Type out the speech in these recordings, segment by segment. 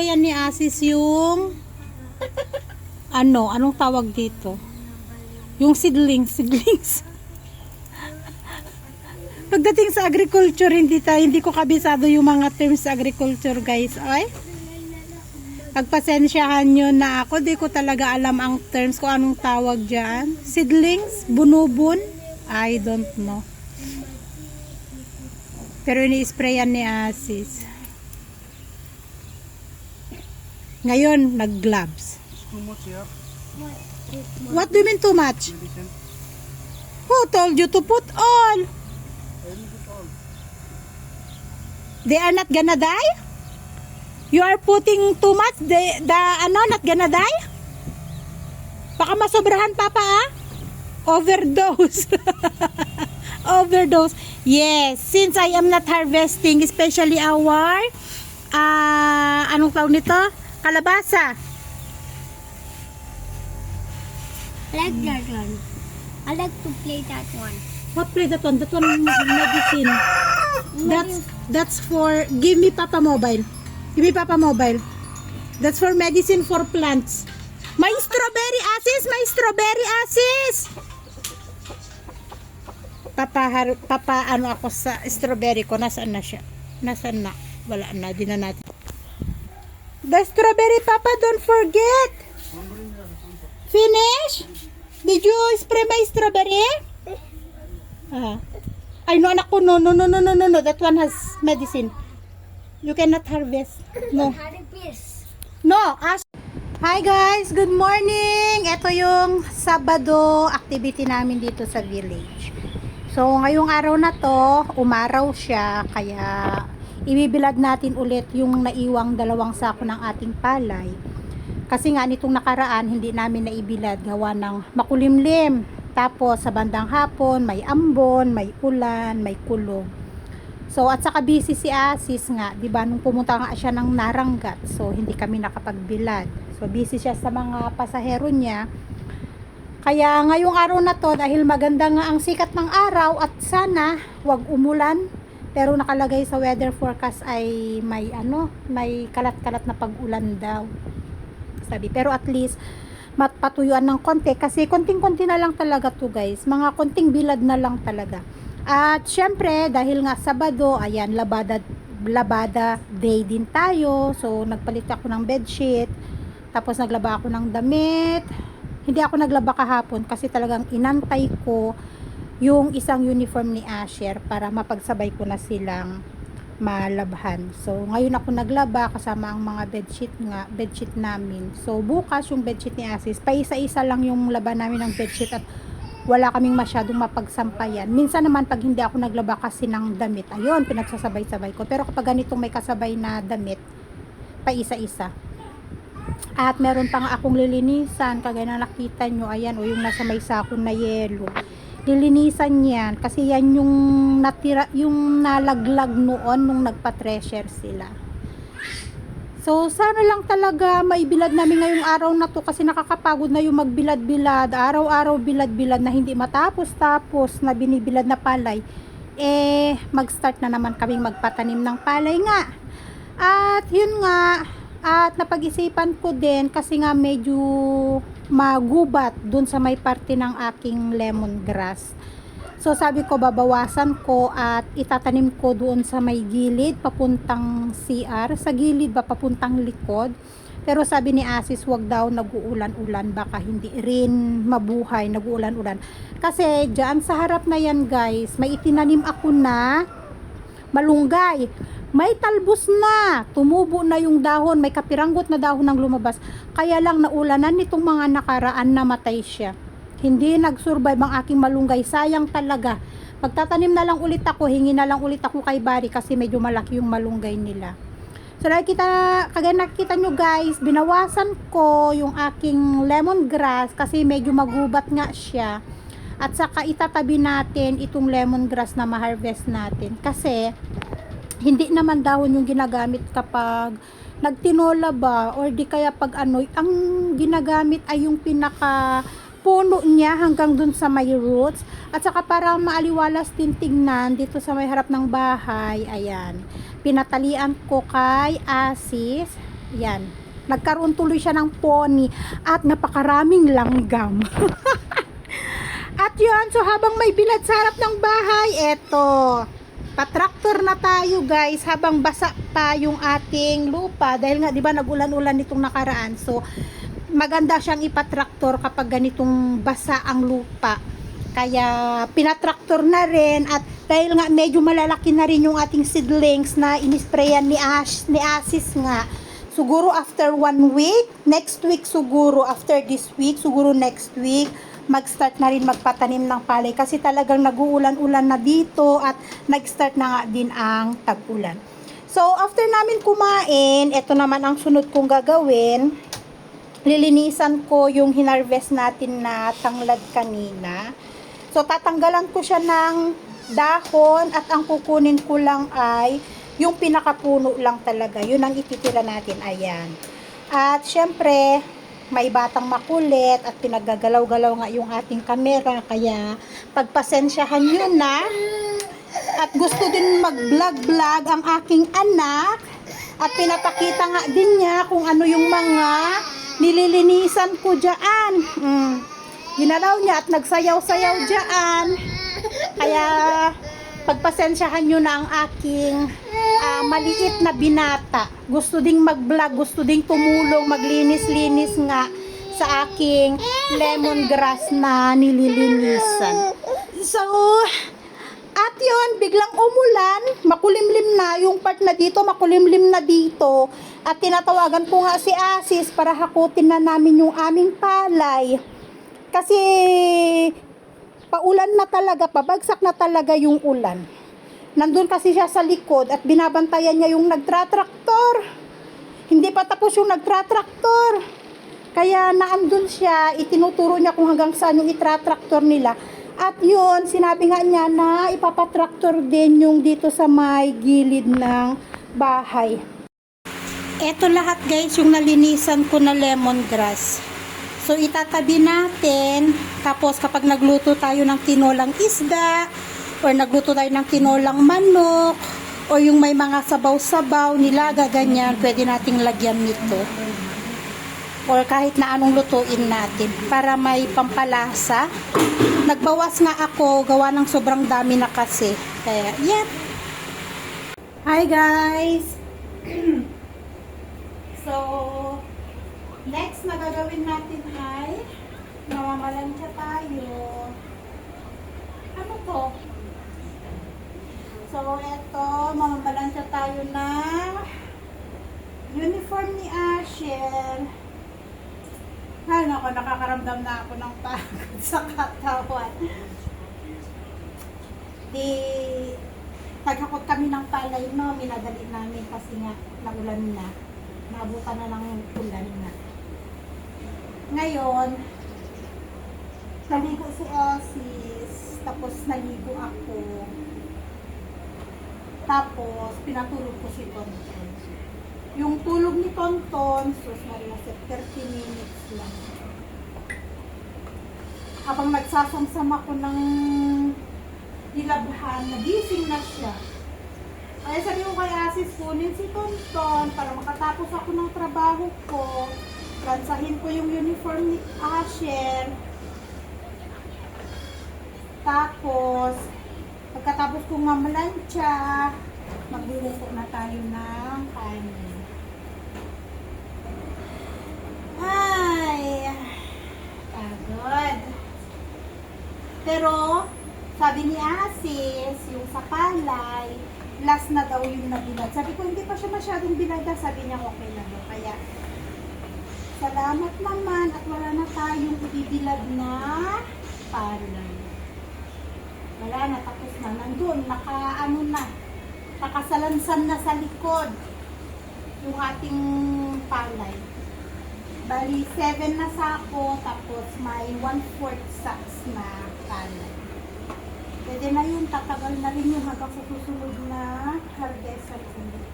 ini-sprayan ni Asis yung ano, anong tawag dito? Yung seedlings, seedlings. Pagdating sa agriculture, hindi ta, hindi ko kabisado yung mga terms sa agriculture, guys. Ay. Pagpasensyahan nyo na ako, di ko talaga alam ang terms ko anong tawag dyan. Seedlings, bunubun, I don't know. Pero ini-sprayan ni Asis. Ngayon, nag-gloves. Too. What do you mean too much? Who told you to put all? They are not gonna die? You are putting too much? The, the ano, not gonna die? Baka masobrahan pa pa ah? Overdose. Overdose. Yes, since I am not harvesting, especially our, ah, anong tawag nito? Kalabasa. I like that one. I like to play that one. What play that one? That one medicine. That's that's for give me Papa Mobile. Give me Papa Mobile. That's for medicine for plants. May strawberry asis, may strawberry asis. Papa har, papa ano ako sa strawberry ko nasaan na siya? Nasaan na? Wala na, di na natin. The strawberry papa, don't forget. Finish? Did you spray my strawberry? Ah. Ay, no, anak ko, no, no, no, no, no, no, no. That one has medicine. You cannot harvest. No. No, as Hi guys, good morning. Ito yung Sabado activity namin dito sa village. So, ngayong araw na to, umaraw siya, kaya ibibilad natin ulit yung naiwang dalawang sako ng ating palay. Kasi nga nitong nakaraan, hindi namin naibilad gawa ng makulimlim. Tapos sa bandang hapon, may ambon, may ulan, may kulog. So at saka busy si Asis nga, 'di ba? Nung pumunta nga siya ng Naranggat, so hindi kami nakapagbilad. So busy siya sa mga pasahero niya. Kaya ngayong araw na to dahil maganda nga ang sikat ng araw at sana wag umulan. Pero nakalagay sa weather forecast ay may ano, may kalat-kalat na pag-ulan daw. Sabi, pero at least matpatuyuan ng konti kasi konting-konti na lang talaga to guys. Mga konting bilad na lang talaga. At syempre, dahil nga Sabado, ayan, labada, labada day din tayo. So, nagpalit ako ng bedsheet. Tapos, naglaba ako ng damit. Hindi ako naglaba kahapon kasi talagang inantay ko yung isang uniform ni Asher para mapagsabay ko na silang malabhan. So, ngayon ako naglaba kasama ang mga bedsheet nga, bedsheet namin. So, bukas yung bedsheet ni Asis, paisa-isa lang yung laban namin ng bedsheet at wala kaming masyadong mapagsampayan. Minsan naman pag hindi ako naglaba kasi ng damit, ayun, pinagsasabay-sabay ko. Pero kapag ganitong may kasabay na damit, paisa-isa. At meron pa nga akong lilinisan, kagaya na nakita nyo, ayan, o yung nasa may sakon na yelo. Lilinisan yan, kasi yan yung natira, yung nalaglag noon nung nagpa-treasure sila. So, sana lang talaga maibilad namin ngayong araw na to kasi nakakapagod na yung magbilad-bilad, araw-araw bilad-bilad na hindi matapos-tapos na binibilad na palay. Eh, mag-start na naman kaming magpatanim ng palay nga. At yun nga, at napag-isipan ko din kasi nga medyo magubat dun sa may parte ng aking lemongrass. So sabi ko babawasan ko at itatanim ko doon sa may gilid papuntang CR, sa gilid ba papuntang likod. Pero sabi ni Asis wag daw nag-uulan-ulan baka hindi rin mabuhay nag-uulan-ulan. Kasi diyan sa harap na yan guys, may itinanim ako na malunggay. May talbos na, tumubo na yung dahon, may kapiranggot na dahon ng lumabas. Kaya lang naulanan nitong mga nakaraan namatay siya. Hindi nag-survive ang aking malunggay. Sayang talaga. Magtatanim na lang ulit ako, hingi na lang ulit ako kay Bari kasi medyo malaki yung malunggay nila. So nakikita, kagaya nakikita nyo guys, binawasan ko yung aking lemongrass kasi medyo magubat nga siya. At saka itatabi natin itong lemongrass na ma-harvest natin. Kasi hindi naman dahon yung ginagamit kapag nagtinola ba or di kaya pag ano, ang ginagamit ay yung pinaka puno niya hanggang dun sa may roots. At saka para maaliwalas din tingnan dito sa may harap ng bahay. Ayan. Pinatalian ko kay Asis. Yan. Nagkaroon tuloy siya ng pony at napakaraming langgam. at yun, so habang may bilad sa harap ng bahay, eto, patraktor na tayo guys habang basa pa yung ating lupa dahil nga 'di ba nagulan-ulan nitong nakaraan. So maganda siyang ipatraktor kapag ganitong basa ang lupa. Kaya pinatraktor na rin at dahil nga medyo malalaki na rin yung ating seedlings na inisprayan ni Ash, ni Asis nga. Siguro after one week, next week siguro, after this week, siguro next week, mag-start na rin magpatanim ng palay kasi talagang nag-uulan-ulan na dito at nag-start na nga din ang tag-ulan. So, after namin kumain, ito naman ang sunod kong gagawin. Lilinisan ko yung hinarvest natin na tanglad kanina. So, tatanggalan ko siya ng dahon at ang kukunin ko lang ay yung pinakapuno lang talaga. Yun ang ititira natin. Ayan. At syempre, may batang makulit at pinaggagalaw-galaw nga yung ating kamera. Kaya, pagpasensyahan nyo na. At gusto din mag-vlog-vlog ang aking anak. At pinapakita nga din niya kung ano yung mga nililinisan ko dyan. Mm. Ginalaw niya at nagsayaw-sayaw dyan. Kaya pagpasensyahan nyo na ang aking ah, maliit na binata. Gusto ding mag-vlog, gusto ding tumulong, maglinis-linis nga sa aking lemongrass na nililinisan. So, at yun, biglang umulan, makulimlim na, yung part na dito, makulimlim na dito. At tinatawagan ko nga si Asis para hakutin na namin yung aming palay. Kasi paulan na talaga, pabagsak na talaga yung ulan. Nandun kasi siya sa likod at binabantayan niya yung nagtratraktor. Hindi pa tapos yung nagtratraktor. Kaya naandun siya, itinuturo niya kung hanggang saan yung itratraktor nila. At yun, sinabi nga niya na ipapatraktor din yung dito sa may gilid ng bahay. Ito lahat guys, yung nalinisan ko na lemongrass. So itatabi natin, tapos kapag nagluto tayo ng tinolang isda, or nagluto tayo ng tinolang manok, o yung may mga sabaw-sabaw, nilaga, ganyan, pwede nating lagyan nito. Or kahit na anong lutuin natin, para may pampalasa. Nagbawas nga ako, gawa ng sobrang dami na kasi. Kaya, yeah. Hi guys! so, next na gagawin natin ay mamamalansya tayo. Ano to? So, eto, mamamalansya tayo na uniform ni Asher. Ay, nako, nakakaramdam na ako ng pagod sa katawan. Di, naghakot kami ng palay, no, minadali namin kasi nga, naulan na. Nabutan na ng ulan na. Ngayon, naligo si Osis, tapos naligo ako. Tapos, pinatulog ko si Tonton. Yung tulog ni Tonton, sus Maria, 30 minutes lang. Habang nagsasamsam ako ng dilabhan, nagising na siya. Kaya sabi ko kay Asis, kunin si Tonton para makatapos ako ng trabaho ko. Lansahin ko yung uniform ni Asher. Tapos, pagkatapos kong mamalansya, magluluto na tayo ng kanin. Ay, pagod. Pero, sabi ni Asis, yung sa palay, last na daw yung nabilad. Sabi ko, hindi pa siya masyadong bilada. Sabi niya, okay na daw. Kaya, salamat naman at wala na tayong ibibilad na palay. Wala na, tapos na. Nandun, naka, ano na, nakasalansan na sa likod yung ating palay. Bali, 7 na sako, tapos may 1-4 sacks na palay. Pwede na yun, tatagal na rin yung hanggang sa susunod na harvester ulit.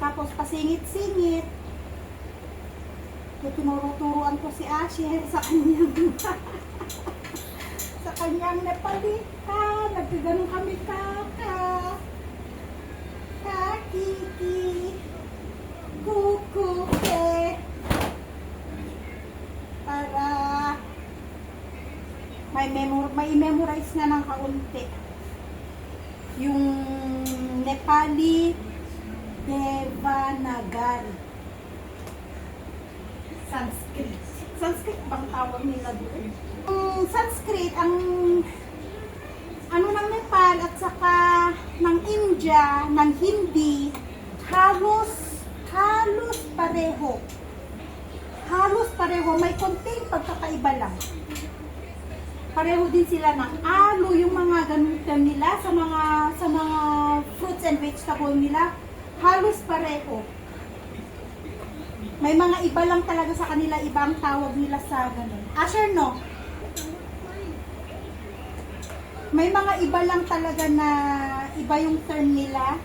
Tapos pasingit-singit. Tinuro-turuan ko si Asher sa kanyang sa kanyang napalitan. Nagkaganon kami kaka. kiki, kuku, ke. Para may memor may memorize na ng kaunti. Yung Nepali Devanagari. Sanskrit. Sanskrit bang tawag nila doon? Ang Sanskrit, ang ano ng Nepal at saka ng India, ng Hindi, halos, halos pareho. Halos pareho. May konting pagkakaiba lang. Pareho din sila ng alo, yung mga ganun nila sa mga sa mga fruits and vegetable nila. Halos pareho. May mga iba lang talaga sa kanila, ibang tawag nila sa ganun. Asher, no? May mga iba lang talaga na iba yung term nila.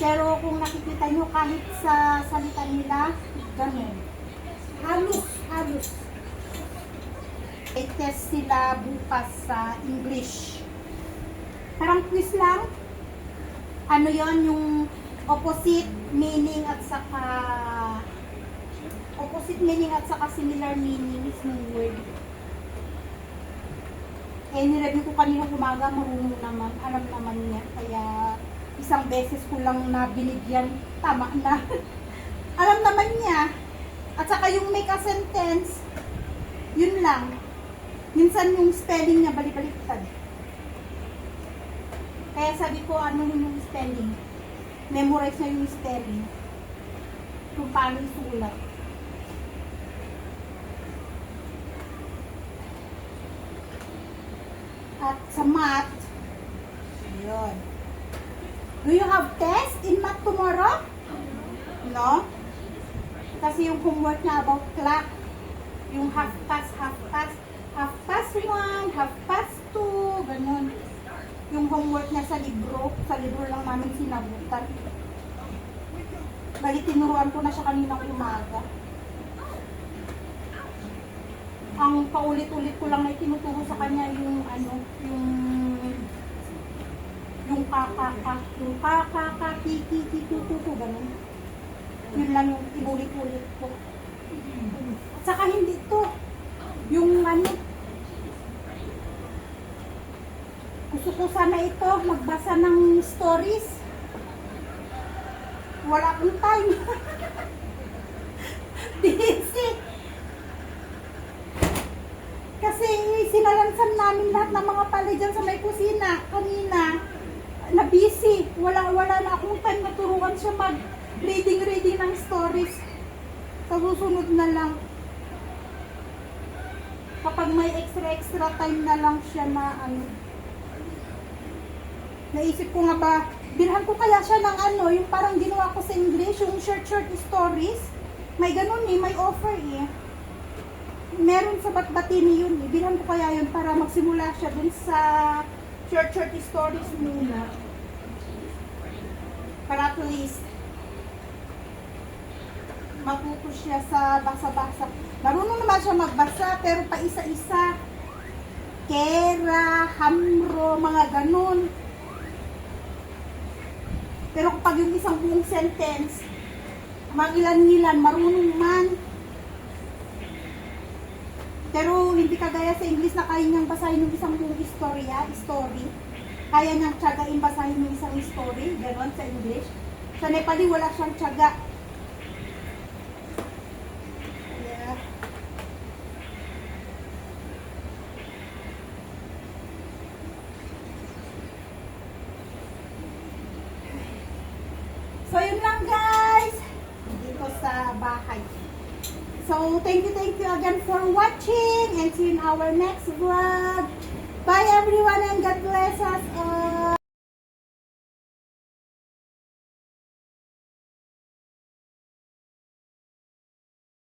Pero kung nakikita nyo kahit sa salita nila, ganun. Halos, halos. I-test sila bukas sa English. Parang quiz lang. Ano yon yung opposite meaning at saka opposite meaning at saka similar meanings ng word. Eh, nireview ko kaninang umaga, marunong naman, alam naman niya. Kaya, isang beses ko lang na binigyan, tama na. alam naman niya. At saka yung make a sentence, yun lang. Minsan yung spelling niya balik-baliktad. Kaya sabi ko, ano yun yung spelling? Memorize na yung spelling. Kung paano isulat. At sa math, yun. Do you have test in math tomorrow? No? Kasi yung homework niya about clock, yung half past, half past, half past one, half past two, ganun. Yung homework niya sa libro, sa libro lang namin sinabutan. Bali, tinuruan ko na siya kaninang umaga. Ang paulit-ulit ko lang na tinuturo sa kanya yung ano, yung yung kakaka, yung kakaka, kiki, kikukuku, ganun. Yun lang yung inulit-ulit ko. At saka hindi to, yung ano, gusto ko sana ito, magbasa ng stories. Wala akong time. Busy. Kasi sinalansan namin lahat ng mga pala dyan sa may kusina kanina na busy. Wala, wala na akong time na turuan siya mag reading reading ng stories. Sa susunod na lang. Kapag may extra extra time na lang siya na ano. Naisip ko nga ba, bilhan ko kaya siya ng ano, yung parang ginawa ko sa English, yung short short stories. May ganun eh, may offer eh meron sa Batbatini yun eh. Bilhan ko kaya yun para magsimula siya dun sa short short stories muna. Para at least matuto siya sa basa-basa. Marunong naman siya magbasa pero pa isa-isa. Kera, hamro, mga ganun. Pero kapag yung isang buong sentence, mangilan-ngilan, marunong man. Pero hindi kagaya sa English na kaya niyang basahin yung isang buong istorya, story. Kaya niyang tiyagain basahin yung isang story, gano'n sa English. Sa Nepali, wala siyang tiyaga. Yeah. So, yun lang guys. Dito sa bahay. So, thank you, thank you again for watching and see you in our next vlog. Bye everyone and God bless us all.